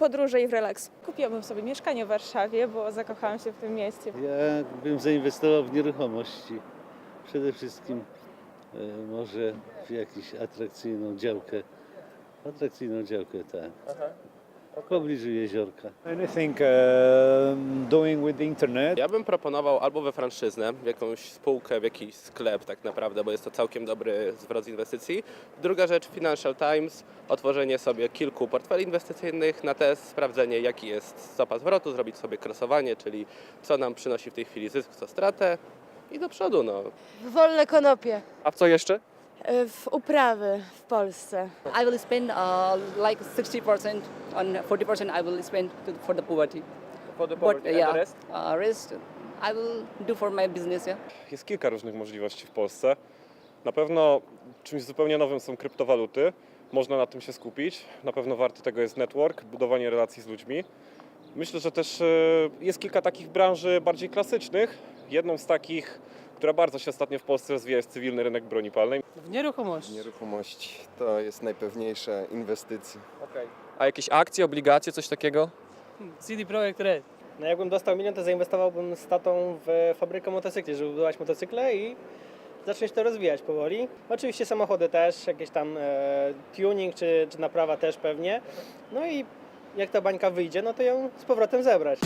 podróże i w relaks. Kupiłabym sobie mieszkanie w Warszawie, bo zakochałam się w tym mieście. Ja bym zainwestował w nieruchomości. Przede wszystkim e, może w jakąś atrakcyjną działkę. Atrakcyjną działkę, tak. W pobliżu jeziorka. Anything um, doing with the internet. Ja bym proponował albo we franszyznę, w jakąś spółkę, w jakiś sklep tak naprawdę, bo jest to całkiem dobry zwrot z inwestycji. Druga rzecz, Financial Times, otworzenie sobie kilku portfeli inwestycyjnych na test, sprawdzenie jaki jest stopa zwrotu, zrobić sobie krosowanie, czyli co nam przynosi w tej chwili zysk, co stratę i do przodu. No. Wolne konopie. A w co jeszcze? E, W uprawy w Polsce. I will spend uh, like 60% on 40% I will spend to, for the poverty. For the But poverty and the yeah, rest? uh, rest I will do for my business. Yeah. Jest kilka różnych możliwości w Polsce. Na pewno czymś zupełnie nowym są kryptowaluty. Można na tym się skupić. Na pewno warty tego jest network, budowanie relacji z ludźmi. Myślę, że też e, jest kilka takich branży bardziej klasycznych. Jedną z takich, która bardzo się ostatnio w Polsce rozwija, jest cywilny rynek broni palnej. W nieruchomości. Nieruchomości to jest najpewniejsza inwestycja. Okej. A jakieś akcje, obligacje, coś takiego? CD Projekt Red. No jakbym dostał milion, to zainwestowałbym z tatą w fabrykę motocykli, żeby budować motocykle i zacząć to rozwijać powoli. Oczywiście samochody też, jakieś tam e, tuning czy, czy naprawa też pewnie. No i jak ta bańka wyjdzie, no to ją z powrotem zebrać.